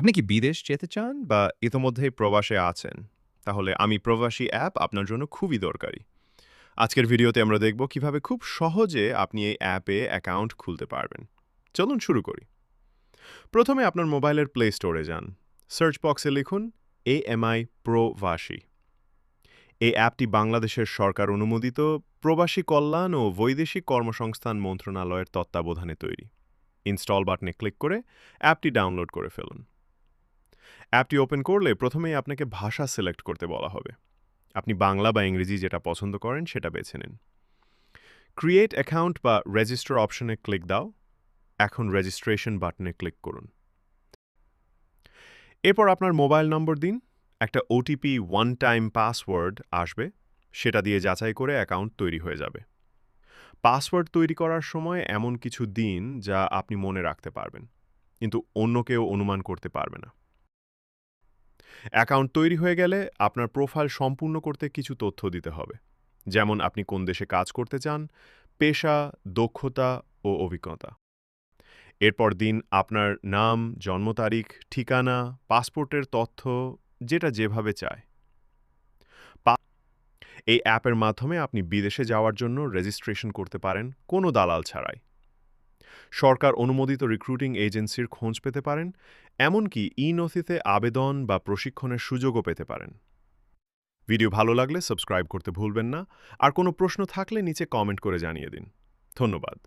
আপনি কি বিদেশ যেতে চান বা ইতোমধ্যেই প্রবাসে আছেন? তাহলে আমি প্রবাসী অ্যাপ আপনার জন্য খুবই দরকারি। আজকের ভিডিওতে আমরা দেখব কীভাবে খুব সহজে আপনি এই অ্যাপে অ্যাকাউন্ট খুলতে পারবেন। চলুন শুরু করি। প্রথমে আপনার মোবাইলের প্লে স্টোরে যান। সার্চ বক্সে লিখুন এ এম আই প্রবাসী। এই অ্যাপটি বাংলাদেশের সরকার অনুমোদিত প্রবাসী কল্যাণ ও বৈদেশিক কর্মসংস্থান মন্ত্রণালয়ের তত্ত্বাবধানে তৈরি। ইনস্টল বাটনে ক্লিক করে অ্যাপটি ডাউনলোড করে ফেলুন। অ্যাপটি ওপেন করলে প্রথমেই আপনাকে ভাষা সিলেক্ট করতে বলা হবে। আপনি বাংলা বা ইংরেজি যেটা পছন্দ করেন সেটা বেছে নিন। ক্রিয়েট অ্যাকাউন্ট বা রেজিস্টার অপশনে ক্লিক দাও। এখন রেজিস্ট্রেশন বাটনে ক্লিক করুন। এরপর আপনার মোবাইল নম্বর দিন। একটা ওটিপি ওয়ান টাইম পাসওয়ার্ড আসবে। সেটা দিয়ে যাচাই করে অ্যাকাউন্ট তৈরি হয়ে যাবে। পাসওয়ার্ড তৈরি করার সময় এমন কিছু দিন যা আপনি মনে রাখতে পারবেন। কিন্তু অন্য কেউ অনুমান করতে পারবে না। অ্যাকাউন্ট তৈরি হয়ে গেলে আপনার প্রোফাইল সম্পূর্ণ করতে কিছু তথ্য দিতে হবে। যেমন আপনি কোন দেশে কাজ করতে চান, পেশা, দক্ষতা ও অভিজ্ঞতা। এরপর দিন আপনার নাম, জন্ম তারিখ, ঠিকানা, পাসপোর্টের তথ্য, যেটা যেভাবে চায়। এই অ্যাপের মাধ্যমে আপনি বিদেশে যাওয়ার জন্য রেজিস্ট্রেশন করতে পারেন কোনো দালাল ছাড়াই। সরকার অনুমোদিত রিক্রুটিং এজেন্সির খোঁজ পেতে পারেন, এমনকি ই নথিতে আবেদন বা প্রশিক্ষণের সুযোগও পেতে পারেন। ভিডিও ভালো লাগলে সাবস্ক্রাইব করতে ভুলবেন না, আর কোনো প্রশ্ন থাকলে নিচে কমেন্ট করে জানিয়ে দিন। ধন্যবাদ।